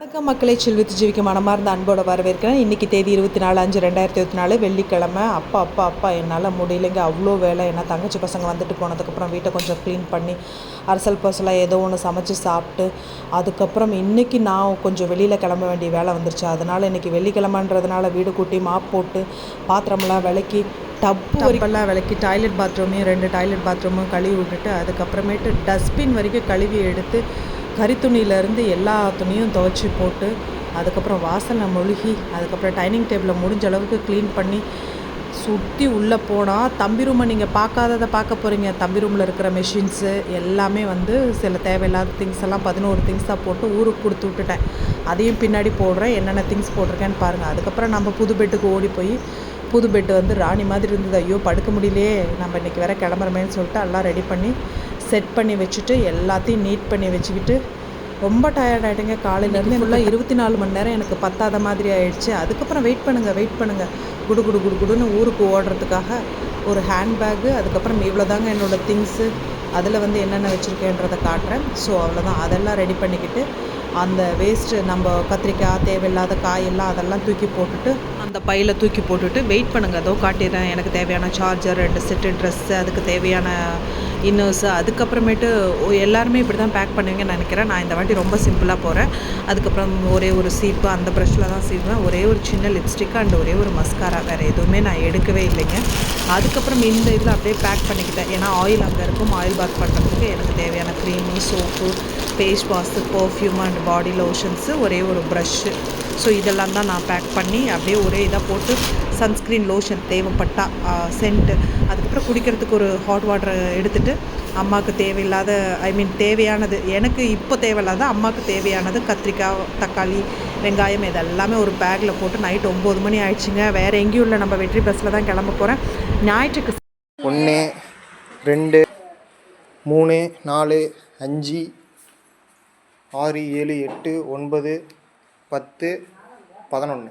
வணக்கம் மக்களை செல்வித்து ஜீவிக்க மனமார்ந்த அன்போட வரவேற்கிறேன். இன்றைக்கி தேதி இருபத்தி நாலு அஞ்சு ரெண்டாயிரத்தி இருபத்தி நாலு வெள்ளிக்கிழமை. அப்பா அப்பா அப்பா என்னால் முடியலைங்க. அவ்வளோ வேலை. ஏன்னா தங்கச்சி பசங்க வந்துட்டு போனதுக்கப்புறம் வீட்டை கொஞ்சம் க்ளீன் பண்ணி அரசல் பசலாக ஏதோ ஒன்று சமைச்சு சாப்பிட்டு அதுக்கப்புறம் இன்றைக்கி நான் கொஞ்சம் வெளியில் கிளம்ப வேண்டிய வேலை வந்துருச்சு. அதனால் இன்றைக்கி வெள்ளிக்கிழமைன்றதுனால வீடு கூட்டி மாப் போட்டு பாத்திரமெல்லாம் விளக்கி டப்பு விளக்கி டாய்லெட் பாத்ரூமையும் ரெண்டு டாய்லெட் பாத்ரூமும் கழுவி விட்டுட்டு அதுக்கப்புறமேட்டு டஸ்ட்பின் வரைக்கும் கழுவி எடுத்து கறித்துணியிலேருந்து எல்லா துணியும் துவைச்சி போட்டு அதுக்கப்புறம் வாசலை மொழுகி அதுக்கப்புறம் டைனிங் டேபிளை முடிஞ்ச அளவுக்கு க்ளீன் பண்ணி சுற்றி உள்ளே போனால் தம்பி ரூமை நீங்கள் பார்க்காததை பார்க்க போகிறீங்க தம்பி ரூமில் இருக்கிற மெஷின்ஸு எல்லாமே வந்து சில தேவையில்லாத திங்ஸ் எல்லாம் பதினோரு திங்ஸாக போட்டு ஊருக்கு கொடுத்து விட்டுட்டேன். அதையும் பின்னாடி போடுறேன். என்னென்ன திங்ஸ் போட்டிருக்கேன்னு பாருங்கள் அதுக்கப்புறம் நம்ம புது பெட்டுக்கு ஓடி போய் புது பெட்டு வந்து ராணி மாதிரி இருந்தது. ஐயோ படுக்க முடியலையே. நம்ம இன்றைக்கி வேற கிளம்புறமேன்னு சொல்லிட்டு எல்லாம் ரெடி பண்ணி செட் பண்ணி வச்சுட்டு எல்லாத்தையும் நீட் பண்ணி வச்சுக்கிட்டு ரொம்ப டயர்ட் ஆகிட்டேங்க காலையிலேருந்து ஃபுல்லாக இருபத்தி நாலு மணி நேரம் எனக்கு பத்தாத மாதிரி ஆயிடுச்சு. அதுக்கப்புறம் வெயிட் பண்ணுங்கள் வெயிட் பண்ணுங்கள் குடு குடு குடு குடுன்னு ஊருக்கு ஓடுறதுக்காக ஒரு ஹேண்ட்பேக்கு அதுக்கப்புறம் இவ்வளோ தாங்க என்னோடய திங்ஸு அதில் வந்து என்னென்ன வச்சுருக்கேன்றதை காட்டுறேன். ஸோ அவ்வளோதான் அதெல்லாம் ரெடி பண்ணிக்கிட்டு அந்த வேஸ்ட்டு நம்ம கத்திரிக்காய் தேவையில்லாத காயெல்லாம் அதெல்லாம் தூக்கி போட்டுட்டு அந்த பையில் தூக்கி போட்டுட்டு வெயிட் பண்ணுங்கள் அதோ காட்டிடுறேன். எனக்கு தேவையான சார்ஜர் ரெண்டு செட்டு ட்ரெஸ்ஸு அதுக்கு தேவையான இன்னர்ஸு அதுக்கப்புறமேட்டு எல்லாருமே இப்படி தான் பேக் பண்ணுவீங்கன்னு நினைக்கிறேன். நான் இந்த வாட்டி ரொம்ப சிம்பிளாக போகிறேன் அதுக்கப்புறம் ஒரே ஒரு சீப்பு அந்த ப்ரஷ்ஷில் தான் சீவுவேன். ஒரே ஒரு சின்ன லிப்ஸ்டிக் அண்ட் ஒரே ஒரு மஸ்காரா வேறு எதுவுமே நான் எடுக்கவே இல்லைங்க. அதுக்கப்புறம் இந்த இதில் அப்படியே பேக் பண்ணிக்கிட்டேன். ஏன்னா ஆயில் அங்கே இருக்கும். ஆயில் பாத் பண்ணுறதுக்கு எனக்கு தேவையான cream soap face wash perfume and body lotions ஒரே ஒரு ப்ரஷ்ஷு ஸோ இதெல்லாம் தான் நான் பேக் பண்ணி அப்படியே ஒரே இதாக போட்டு சன்ஸ்க்ரீன் லோஷன் தேவைப்பட்டா சென்ட்டு அதுக்கப்புறம் குடிக்கிறதுக்கு ஒரு ஹாட் வாட்டர் எடுத்துகிட்டு அம்மாவுக்கு தேவையில்லாத ஐ மீன் தேவையானது எனக்கு இப்போ தேவையில்லாத அம்மாவுக்கு தேவையானது கத்திரிக்காய் தக்காளி வெங்காயம் இதெல்லாமே ஒரு பேக்கில் போட்டு நைட் ஒம்பது மணி ஆயிடுச்சுங்க. வேறு எங்கேயும் இல்லை நம்ம வெற்றி பஸ்ஸில் தான் கிளம்ப போகிறேன் ஞாயிற்றுக்கு ஒன்று ரெண்டு மூணு நாலு அஞ்சு ஆறு ஏழு எட்டு ஒன்பது பத்து பதினொன்று